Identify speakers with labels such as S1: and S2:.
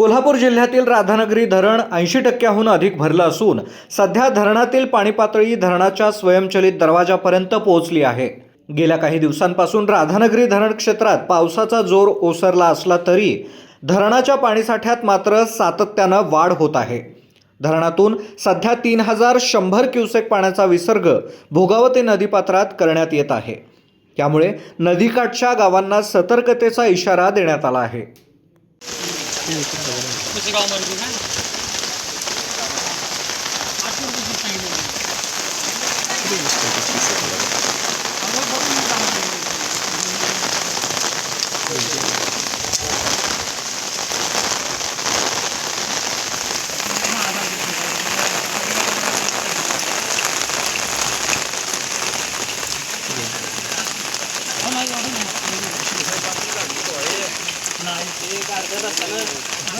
S1: कोल्हापूर जिल्ह्यातील राधानगरी धरण ऐंशी टक्क्याहून अधिक भरलं असून सध्या धरणातील पाणी पातळी धरणाच्या स्वयंचलित दरवाजापर्यंत पोहोचली आहे गेल्या काही दिवसांपासून राधानगरी धरण क्षेत्रात पावसाचा जोर ओसरला असला तरी धरणाच्या पाणीसाठ्यात मात्र सातत्यानं वाढ होत आहे धरणातून सध्या तीन हजार शंभर क्युसेक पाण्याचा विसर्ग भोगावती नदीपात्रात करण्यात येत आहे त्यामुळे नदीकाठच्या गावांना सतर्कतेचा इशारा देण्यात आला आहे ਤੁਸੀਂ ਗਾਉਂ ਮਰ ਗਏ ਆਸ਼ੀਰਵਾਦ ਦਿੱਤਾ ਇਹਨੂੰ garganta, né?